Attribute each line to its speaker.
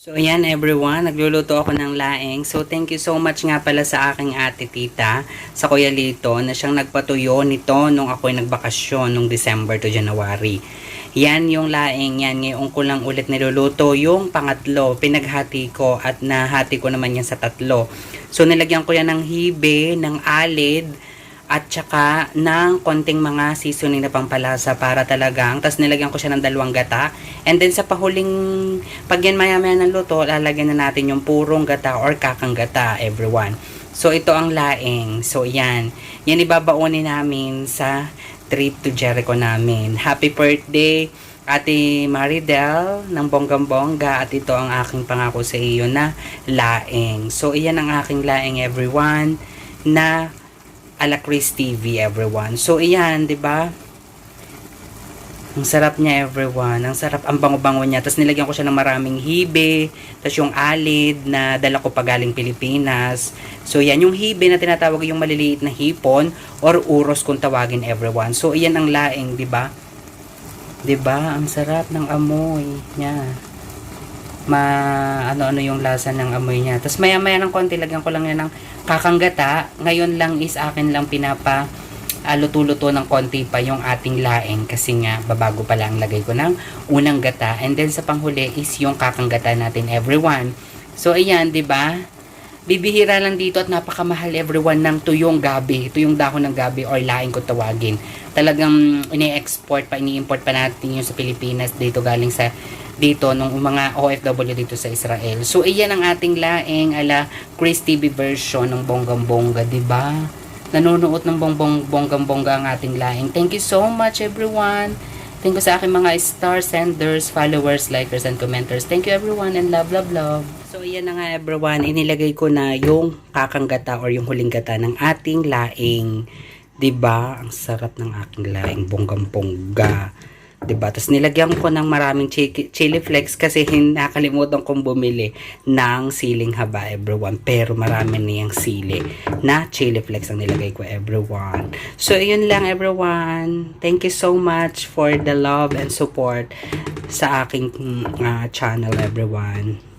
Speaker 1: So, ayan everyone, nagluluto ako ng laing. So, thank you so much nga pala sa aking ate tita, sa Kuya Lito, na siyang nagpatuyo nito nung ako'y nagbakasyon nung December to January. Yan yung laing, yan ngayon ko lang ulit niluluto. Yung pangatlo, pinaghati ko at nahati ko naman yan sa tatlo. So, nilagyan ko yan ng hibe, ng alid, at saka ng konting mga seasoning na pampalasa para talagang, tapos nilagyan ko siya ng dalawang gata. And then sa pahuling, pag yan maya-maya ng luto, lalagyan na natin yung purong gata or kakang gata, everyone. So ito ang laing. So yan. Yan ibabaonin namin sa trip to Jericho namin. Happy birthday! Ate Maridel ng bonggang-bongga at ito ang aking pangako sa iyo na laing. So iyan ang aking laing everyone na ala Chris TV everyone. So iyan, 'di ba? Ang sarap niya everyone. Ang sarap, ang bango-bango niya. Tapos nilagyan ko siya ng maraming hibe. Tapos yung alid na dala ko pa galing Pilipinas. So yan, yung hibe na tinatawag yung maliliit na hipon or uros kung tawagin everyone. So iyan ang laing, di ba? Di ba? Ang sarap ng amoy niya. Ma, ano-ano yung lasa ng amoy niya. Tapos maya-maya ng konti, lagyan ko lang yan ng kakanggata. Ngayon lang is akin lang pinapa ah, luto-luto ng konti pa yung ating laing kasi nga babago pa lang lagay ko ng unang gata and then sa panghuli is yung kakanggata natin everyone so ayan 'di ba bibihira lang dito at napakamahal everyone ng tuyong gabi tuyong dahon ng gabi or laing kung tawagin talagang ini-export pa ini-import pa natin yung sa Pilipinas dito galing sa dito nung mga OFW dito sa Israel. So, iyan ang ating laing ala Chris TV version ng bonggang-bongga, 'di ba? Nanonood ng bongbong bonggang-bongga ang ating laing. Thank you so much everyone. Thank you sa aking mga star senders, followers, likers, and commenters. Thank you everyone and love, love, love. So, iyan na nga everyone. Inilagay ko na yung kakanggata or yung huling gata ng ating laing. ba? Ang sarap ng aking laing, bonggang-bongga. 'Di ba? Tapos nilagyan ko ng maraming chi- chili flakes kasi nakalimutan kong bumili ng siling haba everyone. Pero marami niyang sili na chili flakes ang nilagay ko everyone. So ayun lang everyone. Thank you so much for the love and support sa aking ah, channel everyone.